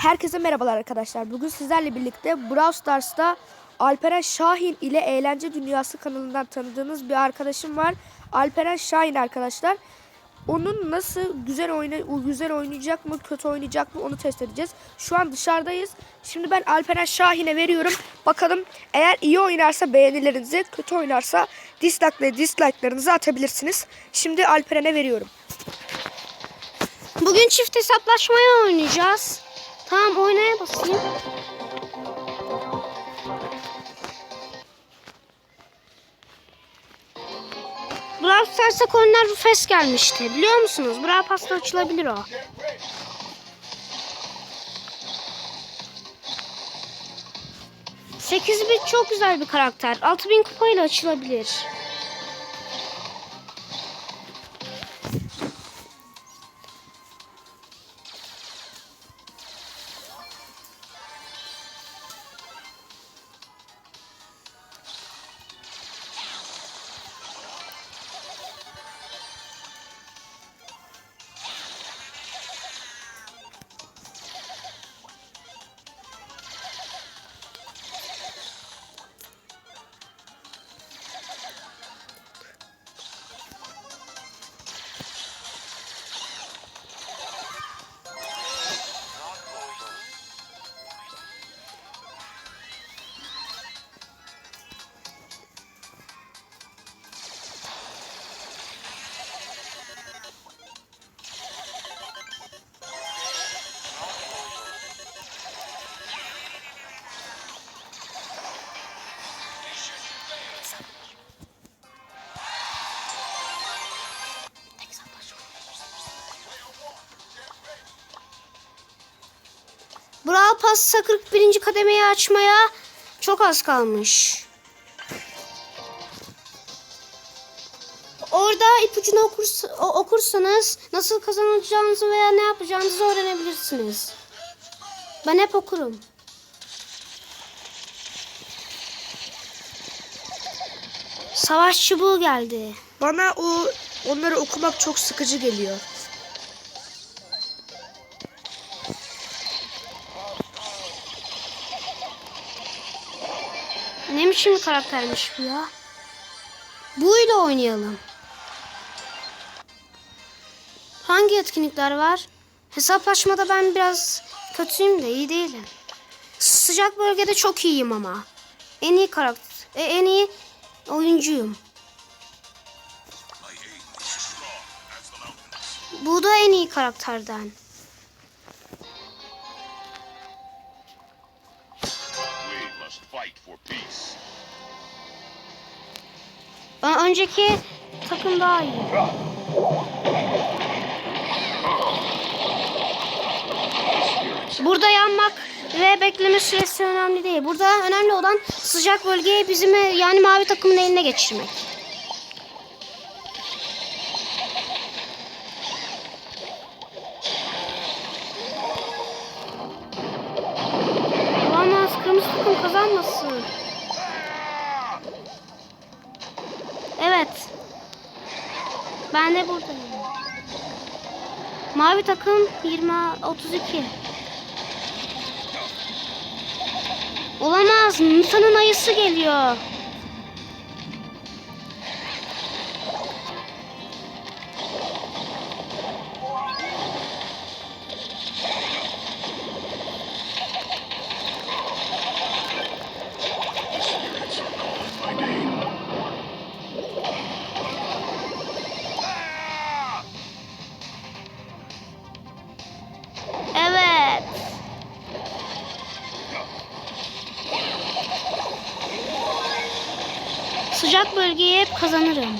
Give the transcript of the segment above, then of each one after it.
Herkese merhabalar arkadaşlar. Bugün sizlerle birlikte Brawl Stars'ta Alperen Şahin ile Eğlence Dünyası kanalından tanıdığınız bir arkadaşım var. Alperen Şahin arkadaşlar. Onun nasıl güzel oyna güzel oynayacak mı, kötü oynayacak mı onu test edeceğiz. Şu an dışarıdayız. Şimdi ben Alperen Şahin'e veriyorum. Bakalım eğer iyi oynarsa beğenilerinizi, kötü oynarsa dislike ve dislike'larınızı atabilirsiniz. Şimdi Alperen'e veriyorum. Bugün çift hesaplaşmaya oynayacağız. Tamam oynaya basayım. Brawl Stars'a Corner Rufus gelmişti. Biliyor musunuz? Brawl Pass'ta açılabilir o. Sekiz bit çok güzel bir karakter. 6000 kupayla açılabilir. Brawl Pass'a 41. kademeyi açmaya çok az kalmış. Orada ipucunu okurs okursanız nasıl kazanacağınızı veya ne yapacağınızı öğrenebilirsiniz. Ben hep okurum. Savaş çubuğu geldi. Bana o onları okumak çok sıkıcı geliyor. Biçim karaktermiş bu ya? Buyla oynayalım. Hangi etkinlikler var? Hesaplaşmada ben biraz kötüyüm de iyi değilim. Sıcak bölgede çok iyiyim ama. En iyi karakter, e, en iyi oyuncuyum. Bu da en iyi karakterden. Önceki takım daha iyi. Burada yanmak ve bekleme süresi önemli değil. Burada önemli olan sıcak bölgeyi bizim yani mavi takımın eline geçirmek. Takım 20 32. Olamaz. Nita'nın ayısı geliyor. Sıcak bölgeyi hep kazanırım.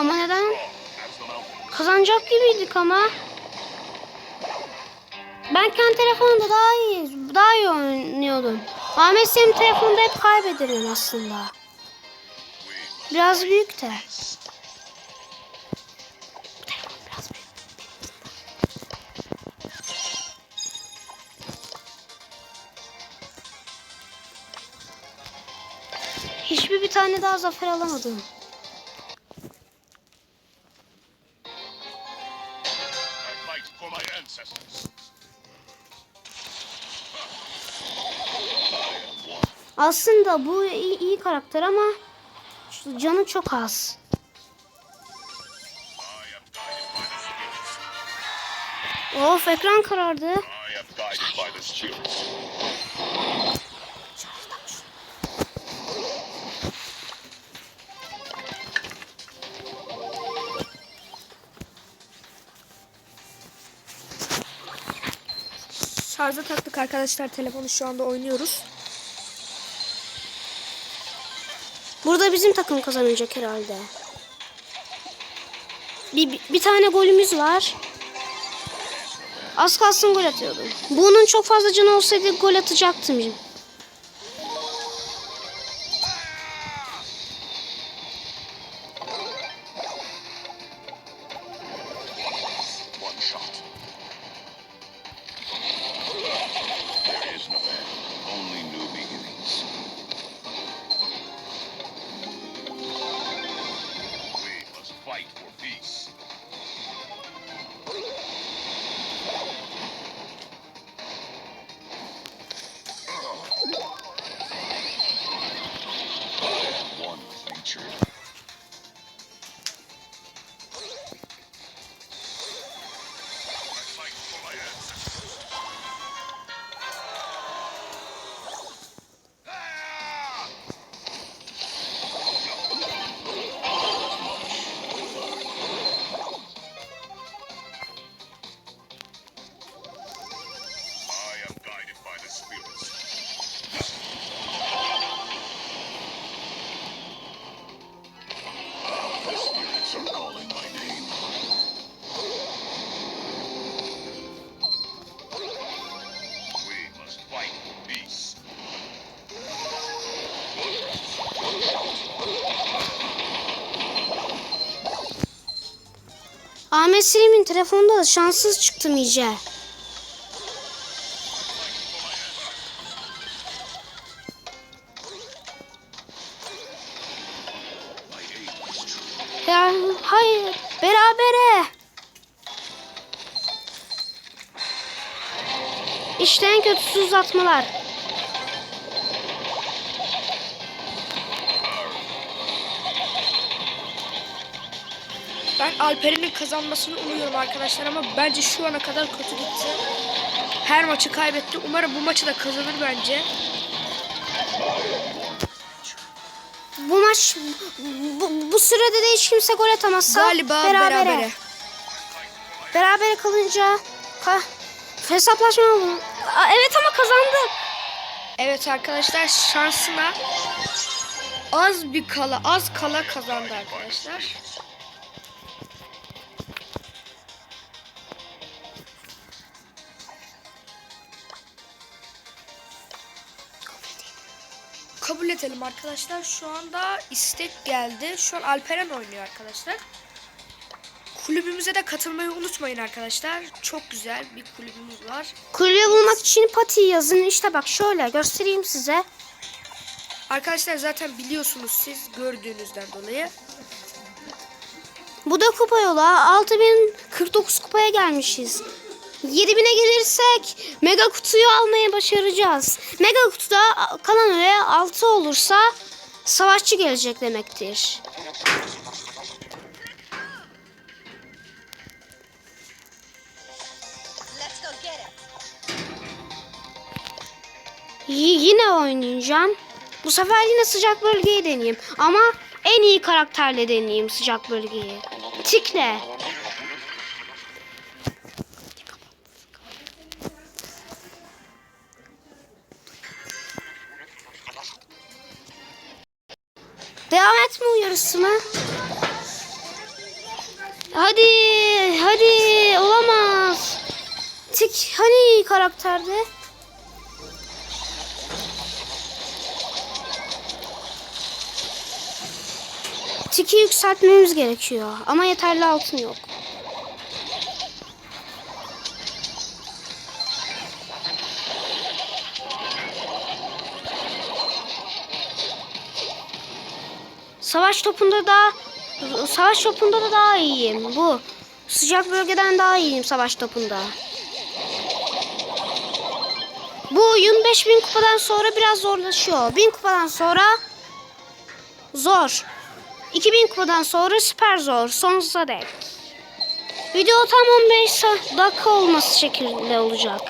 Ama neden? Kazanacak gibiydik ama. Ben kendi telefonumda daha iyi, daha iyi oynuyordum. Ahmet senin telefonda hep kaybederim aslında. Biraz büyük de. Hiçbir bir tane daha zafer alamadım. Aslında bu iyi, iyi karakter ama canı çok az. Of ekran karardı. Şarja taktık arkadaşlar telefonu şu anda oynuyoruz. Burada bizim takım kazanacak herhalde. Bir, bir, tane golümüz var. Az kalsın gol atıyordum. Bunun çok fazla canı olsaydı gol atacaktım. One fight for peace. Ahmet Selim'in telefonunda da şanssız çıktım iyice. Ya, hayır berabere. İşte en kötüsü uzatmalar. Ben Alperen'in kazanmasını umuyorum arkadaşlar ama bence şu ana kadar kötü gitti. Her maçı kaybetti. Umarım bu maçı da kazanır bence. Bu maç bu, bu sürede de hiç kimse gol atamazsa Galiba berabere. berabere. Berabere kalınca ka, hesaplaşma? Aa, Evet ama kazandık. Evet arkadaşlar şansına az bir kala az kala kazandı arkadaşlar. Edelim arkadaşlar. Şu anda istek geldi. Şu an Alperen oynuyor arkadaşlar. Kulübümüze de katılmayı unutmayın arkadaşlar. Çok güzel bir kulübümüz var. Kulübe bulmak için pati yazın. İşte bak şöyle göstereyim size. Arkadaşlar zaten biliyorsunuz siz gördüğünüzden dolayı. Bu da kupa yolu. 6049 kupaya gelmişiz. 7000'e gelirsek mega kutuyu almaya başaracağız. Mega kutuda kalan öyle 6 olursa savaşçı gelecek demektir. Y- yine oynayacağım. Bu sefer yine sıcak bölgeyi deneyeyim. Ama en iyi karakterle deneyeyim sıcak bölgeyi. Tikle. Devam etme uyarısı mı? Hadi, hadi olamaz. Tik hani karakterde? Tiki yükseltmemiz gerekiyor ama yeterli altın yok. Savaş topunda da savaş topunda da daha iyiyim. Bu sıcak bölgeden daha iyiyim savaş topunda. Bu oyun 5000 kupadan sonra biraz zorlaşıyor. 1000 kupadan sonra zor. 2000 kupadan sonra süper zor. Sonsuza dek. Video tam 15 sa- dakika olması şekilde olacak.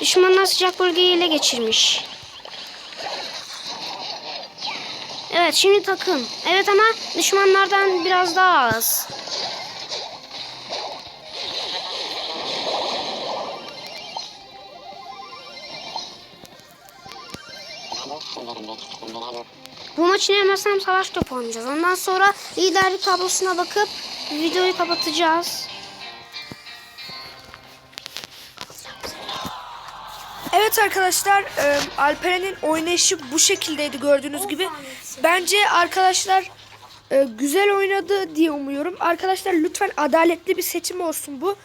Düşmanlar sıcak bölgeyi ele geçirmiş. Evet şimdi takım. Evet ama düşmanlardan biraz daha az. Bu maçı yenemezsem savaş topu oynayacağız. Ondan sonra liderlik tablosuna bakıp videoyu kapatacağız. Arkadaşlar e, Alperen'in oynayışı bu şekildeydi gördüğünüz gibi. Bence arkadaşlar e, güzel oynadı diye umuyorum. Arkadaşlar lütfen adaletli bir seçim olsun bu.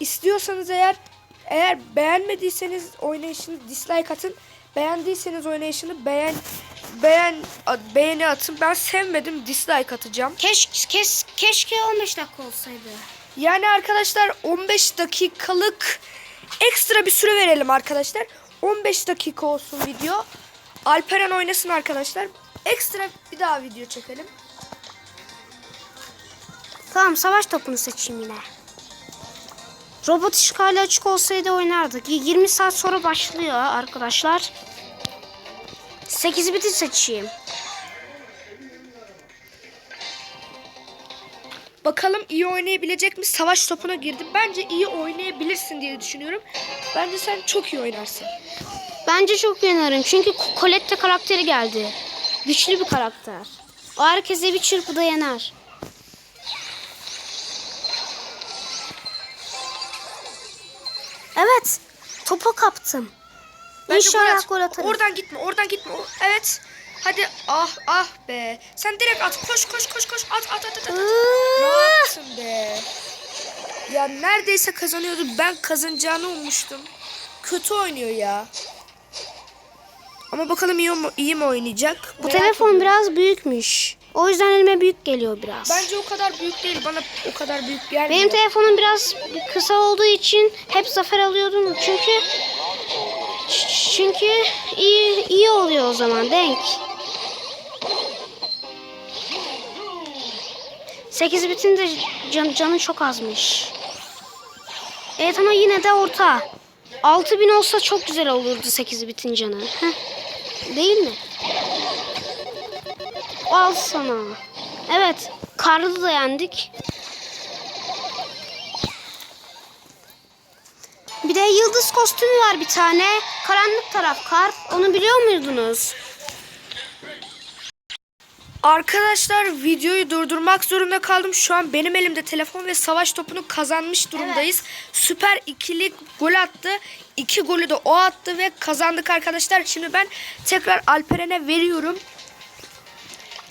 İstiyorsanız eğer eğer beğenmediyseniz oynayışını dislike atın. Beğendiyseniz oynayışını beğen beğen beğeni atın. Ben sevmedim dislike atacağım. Keş, kes, keşke 15 dakika olsaydı. Yani arkadaşlar 15 dakikalık ekstra bir süre verelim arkadaşlar. 15 dakika olsun video. Alperen oynasın arkadaşlar. Ekstra bir daha video çekelim. Tamam savaş topunu seçeyim yine. Robot işgali açık olsaydı oynardık. Y- 20 saat sonra başlıyor arkadaşlar. 8 biti seçeyim. Bakalım iyi oynayabilecek mi? Savaş topuna girdi. Bence iyi oynayabilirsin diye düşünüyorum. Bence sen çok iyi oynarsın. Bence çok yanarım çünkü K- Colette karakteri geldi. Güçlü bir karakter. O herkese bir çırpıda yener. Evet. Topu kaptım. Bence İnşallah gol atarım. Oradan gitme, oradan gitme. Evet. Hadi ah ah be. Sen direkt at. Koş koş koş koş. At at at at. at. Ne yaptın be? Ya neredeyse kazanıyordu. Ben kazanacağını ummuştum. Kötü oynuyor ya. Ama bakalım iyi mi, iyi mi oynayacak? Bu Merak telefon ediyorum. biraz büyükmüş. O yüzden elime büyük geliyor biraz. Bence o kadar büyük değil. Bana o kadar büyük gelmiyor. Benim telefonum biraz kısa olduğu için hep zafer alıyordum. Çünkü çünkü iyi iyi oluyor o zaman denk. 8 bitin de can, canı çok azmış. Evet ama yine de orta. 6000 olsa çok güzel olurdu 8 bitin canı. Heh. Değil mi? Al sana. Evet. Karlı da yendik. Bir de yıldız kostümü var bir tane. Karanlık taraf kar. Onu biliyor muydunuz? Arkadaşlar videoyu durdurmak zorunda kaldım. Şu an benim elimde telefon ve savaş topunu kazanmış durumdayız. Süper ikili gol attı. İki golü de o attı ve kazandık arkadaşlar. Şimdi ben tekrar Alperen'e veriyorum.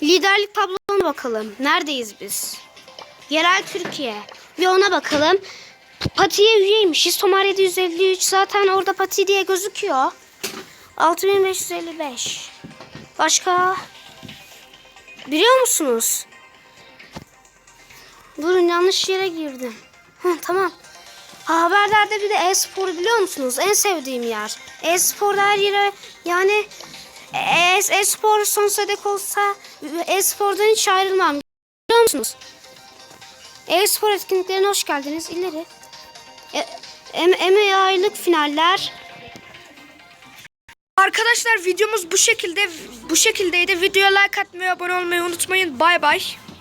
Liderlik tablosuna bakalım. Neredeyiz biz? Yerel Türkiye. Bir ona bakalım. Pati'ye üyeymişiz. Tomar 753 zaten orada Pati diye gözüküyor. 6555. Başka? Biliyor musunuz? Durun yanlış yere girdim. Hı, tamam. Ha, haberlerde bir de e-spor biliyor musunuz? En sevdiğim yer. E-sporda her yere yani e- e-spor sonsuza dek olsa e-spordan hiç ayrılmam. Biliyor musunuz? E-spor etkinliklerine hoş geldiniz. İleri. E, em, aylık finaller. Arkadaşlar videomuz bu şekilde bu şekildeydi. Videoya like atmayı, abone olmayı unutmayın. Bay bay.